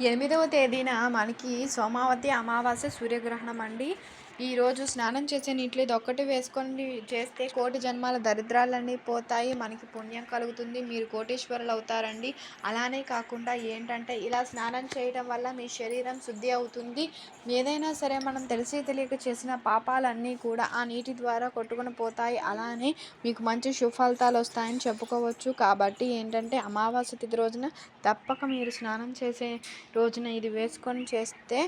ఎనిమిదవ తేదీన మనకి సోమావతి అమావాస్య సూర్యగ్రహణం అండి ఈరోజు స్నానం చేసే నీటిలో ఇది ఒక్కటి వేసుకొని చేస్తే కోటి జన్మాల దరిద్రాలన్నీ పోతాయి. మనకి పుణ్యం కలుగుతుంది. మీరు కోటీశ్వరులు అవుతారండి. అలానే కాకుండా ఏంటంటే ఇలా స్నానం చేయడం వల్ల మీ శరీరం శుద్ధి అవుతుంది. ఏదైనా సరే మనం తెలిసి తెలియక చేసిన పాపాలన్నీ కూడా ఆ నీటి ద్వారా కొట్టుకుని పోతాయి. అలానే మీకు మంచి సుఫలితాలు వస్తాయని చెప్పుకోవచ్చు. కాబట్టి ఏంటంటే అమావాస్య తిథి రోజున తప్పక మీరు స్నానం చేసే రోజున ఇది వేసుకొని చేస్తే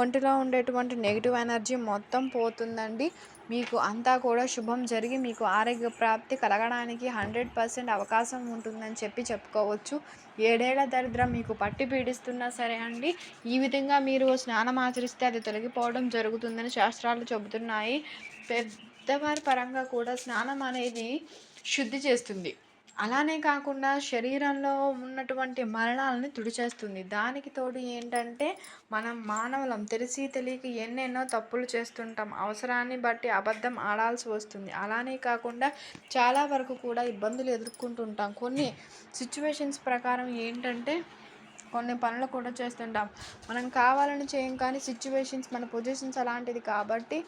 ఒంటిలో ఉండేటువంటి నెగిటివ్ ఎనర్జీ మొత్తం పోతుందండి. మీకు అంతా కూడా శుభం జరిగి మీకు ఆరోగ్య ప్రాప్తి కలగడానికి హండ్రెడ్ పర్సెంట్ అవకాశం ఉంటుందని చెప్పి చెప్పుకోవచ్చు. ఏడేళ్ళ దరిద్రం మీకు పట్టి పీడిస్తున్నా సరే అండి ఈ విధంగా మీరు స్నానం ఆచరిస్తే అది తొలగిపోవడం జరుగుతుందని శాస్త్రాలు చెబుతున్నాయి. పెద్దవారి పరంగా కూడా స్నానం అనేది శుద్ధి చేస్తుంది. అలానే కాకుండా శరీరంలో ఉన్నటువంటి మరణాలని తుడిచేస్తుంది. దానికి తోడు ఏంటంటే మనం మానవులం తెలిసి తెలియక ఎన్నెన్నో తప్పులు చేస్తుంటాం. అవసరాన్ని బట్టి అబద్ధం ఆడాల్సి వస్తుంది. అలానే కాకుండా చాలా వరకు కూడా ఇబ్బందులు ఎదుర్కొంటుంటాం. కొన్ని సిచ్యువేషన్స్ ప్రకారం ఏంటంటే కొన్ని పనులు కూడా చేస్తుంటాం. మనం కావాలని చేయం కానీ సిచ్యువేషన్స్ మన పొజిషన్స్ అలాంటిది కాబట్టి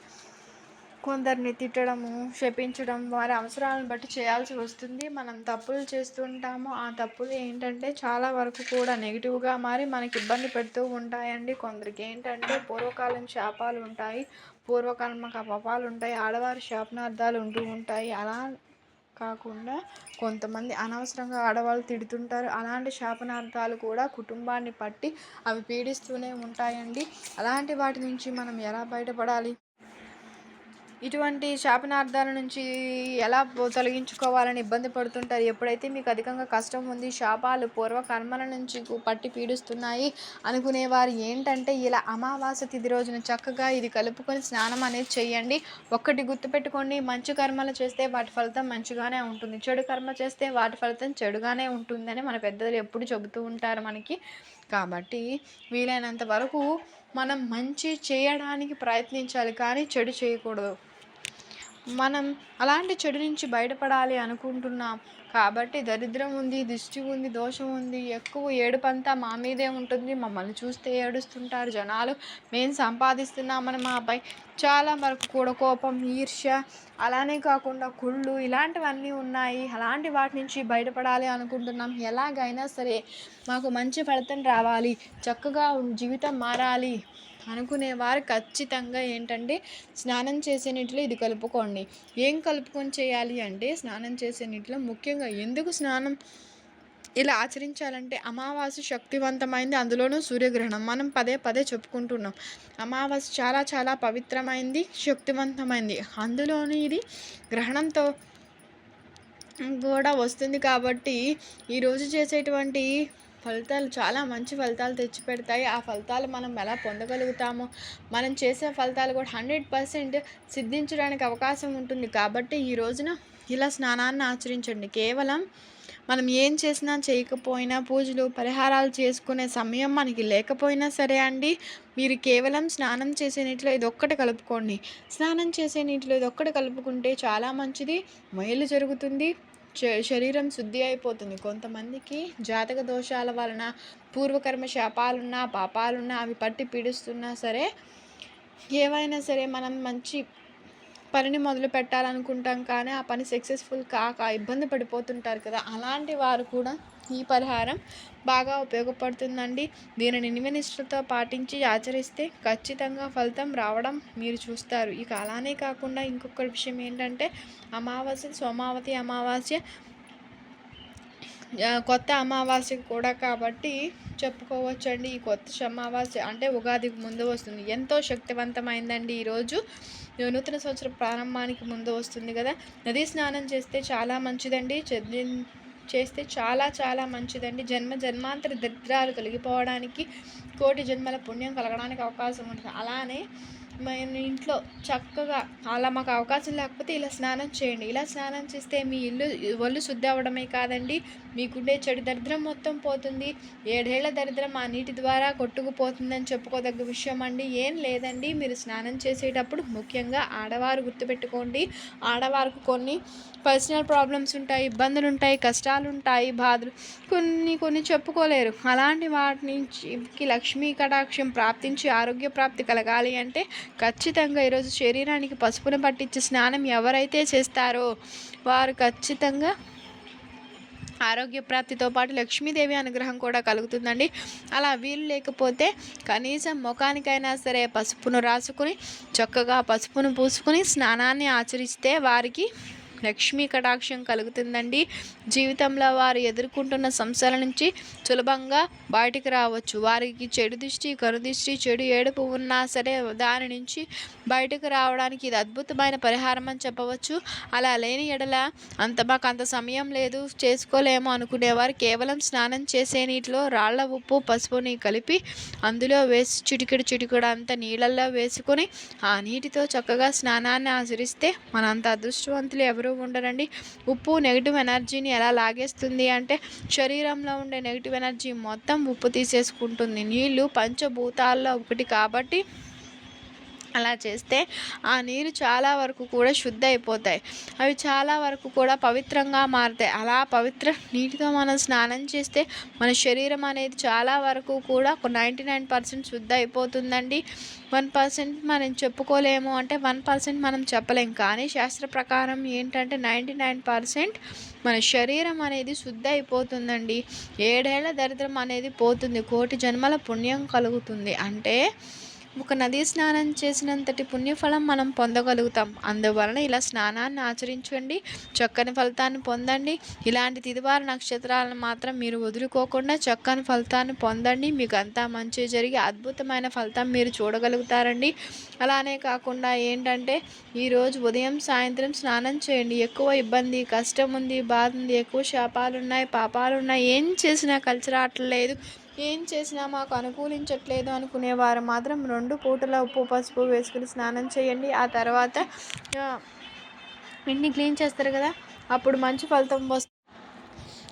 కొందరిని తిట్టడము శపించడం వారి అవసరాలను బట్టి చేయాల్సి వస్తుంది. మనం తప్పులు చేస్తుంటాము ఆ తప్పులు ఏంటంటే చాలా వరకు కూడా నెగిటివ్గా మారి మనకి ఇబ్బంది పెడుతూ ఉంటాయండి. కొందరికి ఏంటంటే పూర్వకాలం శాపాలు ఉంటాయి పూర్వకాలం పాపాలు ఉంటాయి ఆడవారి శాపనార్థాలు ఉంటూ ఉంటాయి. అలా కాకుండా కొంతమంది అనవసరంగా ఆడవాళ్ళు తిడుతుంటారు. అలాంటి శాపనార్థాలు కూడా కుటుంబాన్ని పట్టి అవి పీడిస్తూనే ఉంటాయండి. అలాంటి వాటి నుంచి మనం ఎలా బయటపడాలి? ఇటువంటి శాపనార్థాల నుంచి ఎలా తొలగించుకోవాలని ఇబ్బంది పడుతుంటారు? ఎప్పుడైతే మీకు అధికంగా కష్టం ఉంది శాపాలు పూర్వకర్మల నుంచి పట్టి పీడిస్తున్నాయి అనుకునేవారు ఏంటంటే ఇలా అమావాస్య తిది రోజున చక్కగా ఇది కలుపుకొని స్నానం అనేది చేయండి ఒక్కటి గుర్తుపెట్టుకోండి మంచి కర్మలు చేస్తే వాటి ఫలితం మంచిగానే ఉంటుంది. చెడు కర్మ చేస్తే వాటి ఫలితం చెడుగానే ఉంటుందని మన పెద్దలు ఎప్పుడు చెబుతూ ఉంటారు మనకి. కాబట్టి వీలైనంత వరకు మనం మంచి చేయడానికి ప్రయత్నించాలి కానీ చెడు చేయకూడదు. మనం అలాంటి చెడు నుంచి బయటపడాలి అనుకుంటున్నాం. కాబట్టి దరిద్రం ఉంది దిష్టి ఉంది దోషం ఉంది ఎక్కువ ఏడుపంతా మా మీదే ఉంటుంది. మమ్మల్ని చూస్తే ఏడుస్తుంటారు జనాలు. మేము సంపాదిస్తున్నామని మాపై చాలా వరకు కూడా కోపం ఈర్ష్య అలానే కాకుండా కుళ్ళు ఇలాంటివన్నీ ఉన్నాయి. అలాంటి వాటి నుంచి బయటపడాలి అనుకుంటున్నాం. ఎలాగైనా సరే మాకు మంచి ఫలితం రావాలి. చక్కగా జీవితం మారాలి. అనుకునేవారు ఖచ్చితంగా ఏంటంటే స్నానం చేసే నీటిలో ఇది కలుపుకోండి. ఏం కలుపుకొని చేయాలి అంటే స్నానం చేసే నీటిలో ముఖ్యంగా ఎందుకు స్నానం ఇలా ఆచరించాలంటే అమావాస్య శక్తివంతమైంది అందులోనూ సూర్యగ్రహణం. మనం పదే పదే చెప్పుకుంటున్నాం అమావాస్య చాలా చాలా పవిత్రమైంది శక్తివంతమైంది. అందులోనూ ఇది గ్రహణంతో కూడా వస్తుంది కాబట్టి ఈరోజు చేసేటువంటి ఫలితాలు చాలా మంచి ఫలితాలు తెచ్చిపెడతాయి. ఆ ఫలితాలు మనం ఎలా పొందగలుగుతామో మనం చేసే ఫలితాలు కూడా హండ్రెడ్ పర్సెంట్ సిద్ధించడానికి అవకాశం ఉంటుంది. కాబట్టి ఈ రోజున ఇలా స్నానాన్ని ఆచరించండి. కేవలం మనం ఏం చేసినా చేయకపోయినా పూజలు పరిహారాలు చేసుకునే సమయం మనకి లేకపోయినా సరే అండి మీరు కేవలం స్నానం చేసే నీటిలో ఇది కలుపుకోండి. స్నానం చేసే నీటిలో ఇది ఒక్కటి కలుపుకుంటే చాలా మంచిది. మేలు జరుగుతుంది. శరీరం శుద్ధి అయిపోతుంది. కొంతమందికి జాతక దోషాల వలన పూర్వకర్మ శాపాలున్నా పాపాలున్నా అవి పట్టి పీడిస్తున్నా సరే ఏవైనా సరే మనం మంచి పనిని మొదలు పెట్టాలనుకుంటాం కానీ ఆ పని సక్సెస్ఫుల్ కాక ఇబ్బంది పడిపోతుంటారు కదా అలాంటి వారు కూడా ఈ పరిహారం బాగా ఉపయోగపడుతుందండి. దీనిని నియమనిష్టతో పాటించి ఆచరిస్తే ఖచ్చితంగా ఫలితం రావడం మీరు చూస్తారు. ఇక అలానే కాకుండా ఇంకొక విషయం ఏంటంటే అమావాస్య సోమావతి అమావాస్య కొత్త అమావాస్య కూడా కాబట్టి చెప్పుకోవచ్చండి. ఈ కొత్త అమావాస్య అంటే ఉగాదికి ముందు వస్తుంది. ఎంతో శక్తివంతమైందండి ఈరోజు నూతన సంవత్సరం ప్రారంభానికి ముందు వస్తుంది కదా. నదీ స్నానం చేస్తే చాలా మంచిదండి. చేస్తే చాలా చాలా మంచిదండి. జన్మ జన్మాంతర దరిద్రాలు కలిగిపోవడానికి కోటి జన్మల పుణ్యం కలగడానికి అవకాశం ఉంటుంది. అలానే మన ఇంట్లో చక్కగా అలా మాకు అవకాశం లేకపోతే ఇలా స్నానం చేయండి. ఇలా స్నానం చేస్తే మీ ఇల్లు ఒళ్ళు శుద్ధి అవ్వడమే కాదండి. మీకుండే చెడు దరిద్రం మొత్తం పోతుంది. ఏడేళ్ళ దరిద్రం ఆ నీటి ద్వారా కొట్టుకుపోతుందని చెప్పుకోదగ్గ విషయం అండి. ఏం లేదండి. మీరు స్నానం చేసేటప్పుడు ముఖ్యంగా ఆడవారు గుర్తుపెట్టుకోండి. ఆడవారికి కొన్ని పర్సనల్ ప్రాబ్లమ్స్ ఉంటాయి ఇబ్బందులు ఉంటాయి కష్టాలు ఉంటాయి బాధలు కొన్ని కొన్ని చెప్పుకోలేరు. అలాంటి వాటి నుంచి లక్ష్మీ కటాక్షం ప్రాప్తించి ఆరోగ్య ప్రాప్తి కలగాలి అంటే ఖచ్చితంగా ఈరోజు శరీరానికి పసుపును పట్టించి స్నానం ఎవరైతే చేస్తారో వారు ఖచ్చితంగా ఆరోగ్య ప్రాప్తితో పాటు లక్ష్మీదేవి అనుగ్రహం కూడా కలుగుతుందండి. అలా వీలు లేకపోతే కనీసం ముఖానికైనా సరే పసుపును రాసుకుని చక్కగా పసుపును పూసుకుని స్నానాన్ని ఆచరిస్తే వారికి లక్ష్మీ కటాక్షం కలుగుతుందండి. జీవితంలో వారు ఎదుర్కొంటున్న సమస్యల నుంచి సులభంగా బయటికి రావచ్చు. వారికి చెడు దిష్టి కనుదిష్టి చెడు ఏడుపు ఉన్నా సరే దాని నుంచి బయటకు రావడానికి ఇది అద్భుతమైన పరిహారం అని చెప్పవచ్చు. అలా లేని ఎడల అంత మాకు అంత సమయం లేదు చేసుకోలేము అనుకునేవారు కేవలం స్నానం చేసే నీటిలో రాళ్ళ ఉప్పు పసుపుని కలిపి అందులో వేసి చిటికెడు చిటికెడు అంత నీళ్ళల్లో వేసుకొని ఆ నీటితో చక్కగా స్నానాన్ని ఆచరిస్తే మనంత అదృష్టవంతులు ఎవరు ఉండరండి ఉప్పు నెగిటివ్ ఎనర్జీని ఎలా లాగేస్తుంది అంటే శరీరంలో ఉండే నెగిటివ్ ఎనర్జీ మొత్తం ఉప్పు తీసేసుకుంటుంది. నీళ్ళు పంచభూతాల్లో ఒకటి కాబట్టి అలా చేస్తే ఆ నీరు చాలా వరకు కూడా శుద్ధి అయిపోతాయి అవి చాలా వరకు కూడా పవిత్రంగా మారుతాయి. అలా పవిత్ర నీటితో మనం స్నానం చేస్తే మన శరీరం అనేది చాలా వరకు కూడా ఒక నైంటీ నైన్ పర్సెంట్ శుద్ధి అయిపోతుందండి వన్ పర్సెంట్ మనం చెప్పుకోలేము అంటే వన్ పర్సెంట్ మనం చెప్పలేం. కానీ శాస్త్ర ప్రకారం ఏంటంటే నైంటీ నైన్ పర్సెంట్ మన శరీరం అనేది శుద్ధ అయిపోతుందండి ఏడేళ్ళ దరిద్రం అనేది పోతుంది. కోటి జన్మల పుణ్యం కలుగుతుంది. అంటే ఒక నదీ స్నానం చేసినంతటి పుణ్యఫలం మనం పొందగలుగుతాం. అందువలన ఇలా స్నానాన్ని ఆచరించండి చక్కని ఫలితాన్ని పొందండి. ఇలాంటి తిదివార నక్షత్రాలను మాత్రం మీరు వదులుకోకుండా చక్కని ఫలితాన్ని పొందండి. మీకు అంతా మంచి జరిగి అద్భుతమైన ఫలితం మీరు చూడగలుగుతారండి. అలానే కాకుండా ఏంటంటే ఈరోజు ఉదయం సాయంత్రం స్నానం చేయండి. ఎక్కువ ఇబ్బంది కష్టం ఉంది బాధ ఉంది ఎక్కువ శాపాలు ఉన్నాయి పాపాలు ఉన్నాయి ఏం చేసినా కలిసి రావట్లేదు ఏం చేసినా మాకు అనుకూలించట్లేదు అనుకునేవారు. మాత్రం రెండు పూటల ఉప్పు పసుపు వేసుకుని స్నానం చేయండి. ఆ తర్వాత ఇంటిని క్లీన్ చేస్తారు కదా? అప్పుడు మంచి ఫలితం వస్తుంది.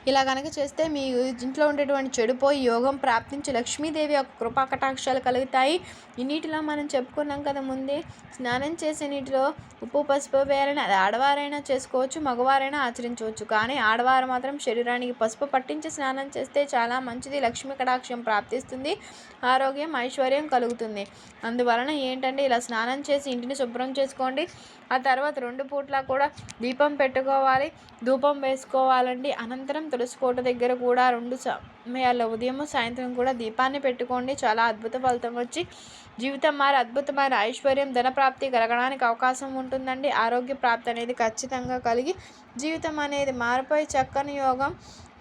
ఇలా కనుక చేస్తే మీ ఇంట్లో ఉండేటువంటి చెడిపోయి యోగం ప్రాప్తించి లక్ష్మీదేవి యొక్క కృపా కటాక్షాలు కలుగుతాయి. ఈ నీటిలో మనం చెప్పుకున్నాం కదా ముందే స్నానం చేసే నీటిలో ఉప్పు పసుపు వేయాలని అది ఆడవారైనా చేసుకోవచ్చు మగవారైనా ఆచరించవచ్చు. కానీ ఆడవారు మాత్రం శరీరానికి పసుపు పట్టించి స్నానం చేస్తే చాలా మంచిది. లక్ష్మీ కటాక్షం ప్రాప్తిస్తుంది. ఆరోగ్యం ఐశ్వర్యం కలుగుతుంది. అందువలన ఏంటంటే ఇలా స్నానం చేసి ఇంటిని శుభ్రం చేసుకోండి. ఆ తర్వాత రెండు పూట్ల కూడా దీపం పెట్టుకోవాలి. ధూపం వేసుకోవాలండి. అనంతరం తులసికోట దగ్గర కూడా రెండు సమయాల్లో ఉదయం సాయంత్రం కూడా దీపాన్ని పెట్టుకోండి. చాలా అద్భుత ఫలితం వచ్చి జీవితం మారి అద్భుతమైన ఐశ్వర్యం ధనప్రాప్తి కలగడానికి అవకాశం ఉంటుందండి. ఆరోగ్య ప్రాప్తి అనేది ఖచ్చితంగా కలిగి జీవితం అనేది మారిపోయి చక్కని యోగం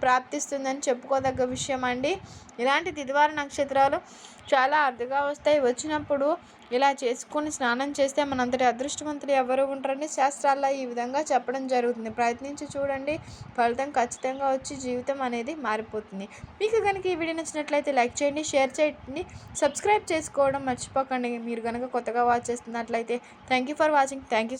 ప్రాప్తిస్తుందని చెప్పుకోదగ్గ విషయం అండి ఇలాంటి తిదివార నక్షత్రాలు చాలా అరుదుగా వస్తాయి. వచ్చినప్పుడు ఇలా చేసుకొని స్నానం చేస్తే మనంతటి అదృష్టవంతులు ఎవరు ఉంటారని శాస్త్రాల్లో ఈ విధంగా చెప్పడం జరుగుతుంది. ప్రయత్నించి చూడండి. ఫలితం ఖచ్చితంగా వచ్చి జీవితం అనేది మారిపోతుంది. మీకు కనుక ఈ వీడియో నచ్చినట్లయితే లైక్ చేయండి షేర్ చేయండి సబ్స్క్రైబ్ చేసుకోవడం మర్చిపోకండి. మీరు కనుక కొత్తగా వాచ్ చేస్తున్నట్లయితే thank you for watching. Thank you